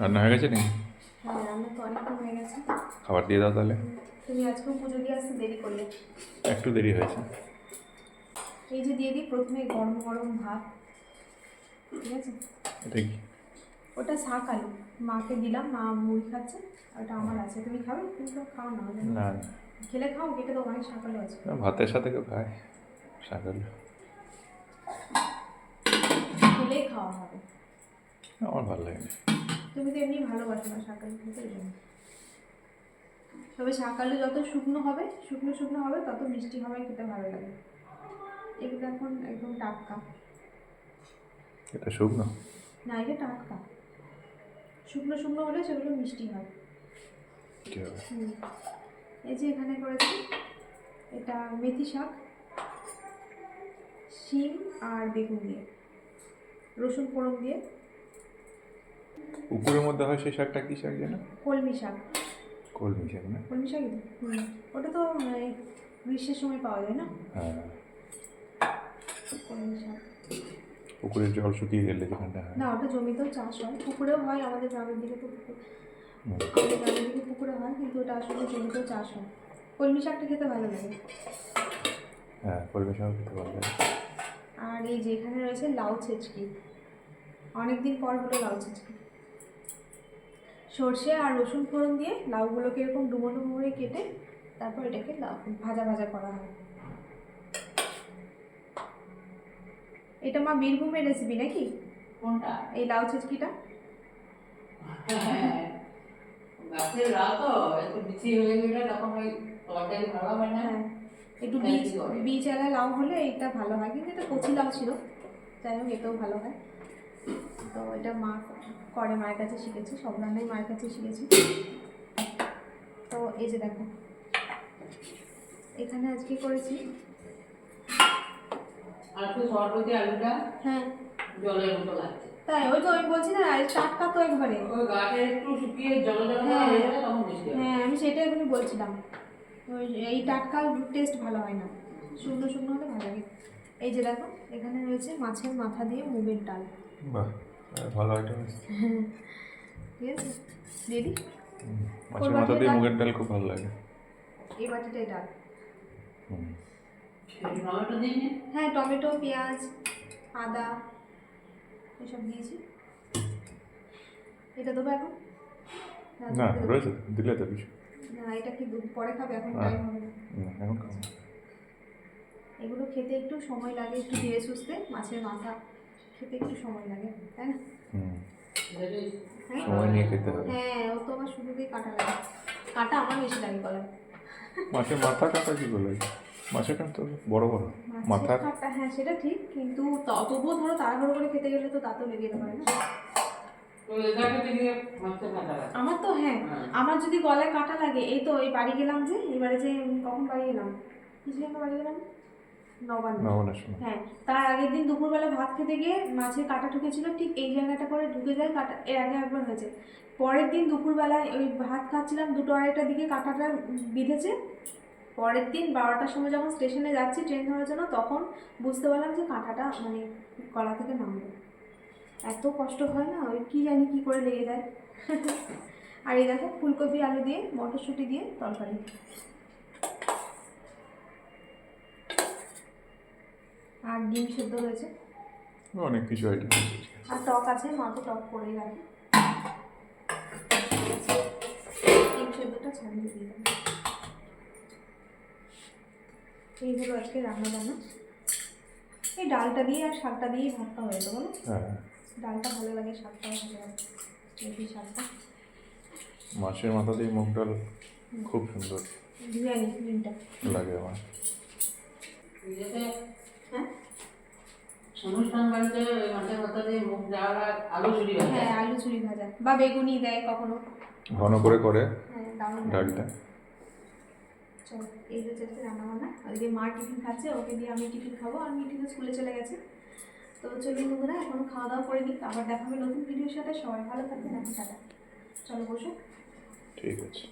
রান্না হয়ে গেছে নাকি? হ্যাঁ রান্না তো অনেকক্ষণ হয়ে গেছে। খাবার দিয়ে দাও তাহলে। তুমি আজকেও পুজো দিয়ে আসতে দেরি করলে। একটু দেরি হয়েছে। এই যে দিয়ে দিই প্রথমে গরম গরম ভাত। ঠিক আছে? এটা কি? ওটা শাক আলু। মাকে দিলাম মা মুড়ি খাচ্ছে। ওটা আমার আছে তুমি খাবে? তুমি তো খাও না না। খেলে খাও কেটে তো অনেক শাক আলু আছে। ভাতের সাথে কেউ খায় শাকাল খেলেই খাওয়া হবে। আমার ভালো লাগে না। তুমি তো এমনি ভালোবাসো না শাক আলু খেতে জন্য। তবে শাক আলু যত শুকনো হবে শুকনো শুকনো হবে তত মিষ্টি হবে খেতে ভালো লাগে। এগুলো এখন একদম টাটকা। এটা শুকনো? না এটা টাটকা। শুকনো শুকনো হলে সেগুলো মিষ্টি হয়। এই যে এখানে করেছি এটা মেথি শাক শিম আর বেগুন দিয়ে রসুন ফোড়ন দিয়ে। পুকুরের মধ্যে হয় সেই শাকটা কি শাক যেন? কলমি শাক। কলমি শাক না? কলমি হুম। ওটা তো গ্রীষ্মের সময় পাওয়া যায় না? হ্যাঁ। কলমি শাক। পুকুরের জল শুকিয়ে গেলে যেখানটা হয়। না ওটা জমিতেও চাষ হয়। পুকুরেও হয় আমাদের গ্রামের দিকে তো পুকুর। আমাদের গ্রামের দিকে পুকুরে হয় কিন্তু ওটা আসলে জমিতেও চাষ হয়। কলমি শাকটা খেতে ভালো লাগে। হ্যাঁ কলমি শাক খেতে ভালো লাগে। আর এই যে এখানে রয়েছে লাউ ছেচকি। অনেকদিন পর হলো লাউ ছেচকি। সর্ষে আর রসুন ফোড়ন দিয়ে লাউগুলোকে এরকম ডুমো করে কেটে তারপর এটাকে লাউ ভাজা ভাজা করা হয়। এটা মা বীরভূমের রেসিপি নাকি? কোনটা? এই লাউ ছেচকিটা গাছের লাউ তো একটু বিচি হয়ে গেলে তখন ওই তরকারি ভালো হয় না। হ্যাঁ। একটু তাই বীজ বীজ এলা লাউ হলে এটা ভালো হয় কিন্তু এটা কচি লাউ ছিল। যাই হোক এটাও ভালো হয়। তো এটা মা করে মায়ের কাছে শিখেছি সব রান্নাই মায়ের কাছে শিখেছি। তো এই যে দেখো এখানে আজকে করেছি? হ্যাঁ। জলের মতো লাগছে। তাই ওই তো আমি বলছি না টাটকা তো একবারে। ওই একটু শুকিয়ে জল জল হ্যাঁ। হয়ে। হ্যাঁ আমি সেটাই এখনই বলছিলাম। ওই এই টাটকা টেস্ট ভালো হয় না। শুকনো শুকনো হলে ভালো লাগে। এই যে দেখো এখানে রয়েছে মাছের মাথা দিয়ে মুগের ডাল। বাহ। ভালো আইটেম ঠিক আছে দিদি মাছের মাথা দিয়ে মুগের ডাল খুব ভালো লাগে। এই বাটিটাই ডাল। হ্যাঁ টমেটো পেঁয়াজ আদা এসব দিয়েছি। এটা দেবো এখন? না রয়েছে দিলে তো কিছু না এটা কি দু- পরে খাবে এখন। টাইম হবে না। এখন এগুলো খেতে একটু সময় লাগে একটু ধীরে সুস্থে। মাছের মাথা খেতে একটু সময় লাগে তাই না? হ্যাঁ? সময় নিয়ে খেতে হবে। হ্যাঁ ও তো আমার শুরুতেই কাটা লাগে। কাটা আমার বেশি লাগে গলায়। মাছের মাথা কাটা কি বলে মাছের কাটা তো বড় বড় মাথা কাটা হ্যাঁ সেটা ঠিক কিন্তু তবুও ধরো তাড়াহুড়ো করে খেতে গেলে তো দাঁতও লেগে যেতে পারে না। ওই আমার তো হ্যাঁ হ্যাঁ। আমার যদি গলায় কাটা লাগে এই তো এই বাড়ি গেলাম যে এবারে যে কখন বাড়ি গেলাম কিছু একটা বাড়ি গেলাম? নবান্ন। হ্যাঁ তার আগের দিন দুপুরবেলা ভাত খেতে গিয়ে মাছের কাটা ঢুকেছিল ঠিক এই জায়গাটা করে ঢুকে যায় কাটা এর আগে একবার হয়েছে। পরের দিন দুপুরবেলায় ওই ভাত খাচ্ছিলাম দুটো আড়াইটার দিকে কাঁটাটা বিঁধেছে। পরের দিন বারোটার সময় যখন স্টেশনে যাচ্ছি ট্রেন ধরার জন্য তখন বুঝতে পারলাম যে কাঁটাটা মানে গলা থেকে নামলো। এত কষ্ট হয় না? ওই কী জানি কী করে লেগে যায়। আর এই দেখো ফুলকপি আলু দিয়ে মটরশুঁটি দিয়ে তরকারি। আর ডিম সেদ্ধ রয়েছে অনেক কিছু আইটেম আর টক আছে মা তো টক করেই রাখে। ডিম সেদ্ধটা ছাড়িয়ে দিয়ে দেবো এই হলো আজকে রান্না বান্না এই ডালটা দিয়ে আর শাকটা দিয়েই ভাতটা হয়ে যেত বলো? হ্যাঁ। ডালটা ভালো লাগে শাকটাও ভালো লাগে। মেথি শাকটা। মাছের মাথা দিয়ে মুগ ডাল খুব সুন্দর ডিমটা। লাগে আমার। অনুষ্ঠান বাড়িতে মাছের মুখ ডাল আর আলু চুরি হয় হ্যাঁ আলু চুরি ভাজা। বা বেগুনি দেয় কখনো। ঘন করে করে হ্যাঁ ডালটা। চলো এই হচ্ছে আজকে রান্না বান্না ওইদিকে মা টিফিন খাচ্ছে ওকে দিয়ে আমি টিফিন খাব। আর মিটিতে স্কুলে চলে গেছে। তো চলুন বন্ধুরা এখনও খাওয়া দাওয়া করে নিই আবার দেখা হবে নতুন ভিডিওর সাথে। সবাই ভালো থাকবেন এখন টাটা। চলো বসো। ঠিক আছে।